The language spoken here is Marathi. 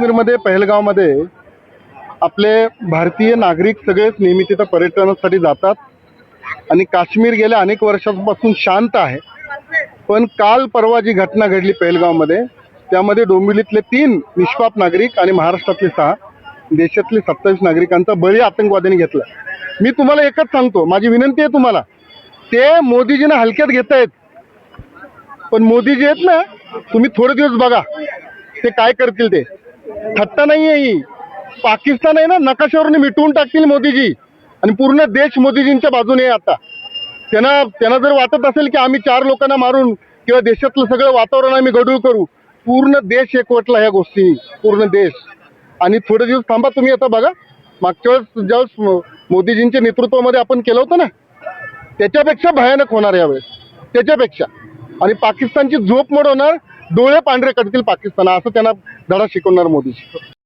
काश्मीरमध्ये पहलगावमध्ये आपले भारतीय नागरिक सगळेच नेहमी तिथं पर्यटनासाठी जातात. आणि काश्मीर गेल्या अनेक वर्षांपासून शांत आहे. पण काल परवा जी घटना घडली पहलगावमध्ये त्यामध्ये डोंबिवलीतले तीन निष्पाप नागरिक आणि महाराष्ट्रातले सहा देशातले सत्तावीस नागरिकांचा बळी आतंकवाद्यांनी घेतला. मी तुम्हाला एकच सांगतो माझी विनंती आहे तुम्हाला ते मोदीजींना हलक्यात घेत आहेत पण मोदीजी आहेत ना तुम्ही थोडे दिवस बघा ते काय करतील ते. थट्टा नाही आहे ही. पाकिस्तान आहे ना नकाशावरून मिटवून टाकतील मोदीजी. आणि पूर्ण देश मोदीजींच्या बाजूने आहे आता. त्यांना त्यांना जर वाटत असेल की आम्ही चार लोकांना मारून किंवा देशातलं सगळं वातावरण आम्ही गडूळ करू पूर्ण देश एकवटला ह्या गोष्टी पूर्ण देश. आणि थोडे दिवस थांबा तुम्ही आता बघा. मागच्या वेळेस ज्यावेळेस मोदीजींच्या नेतृत्वामध्ये आपण केलं होतं ना त्याच्यापेक्षा भयानक होणार यावेळेस. त्याच्यापेक्षा. आणि पाकिस्तानची झोप मोड होणार डोळे पांढरे करतील पाकिस्तान असं त्यांना धडा शिकवणार मोदीजी.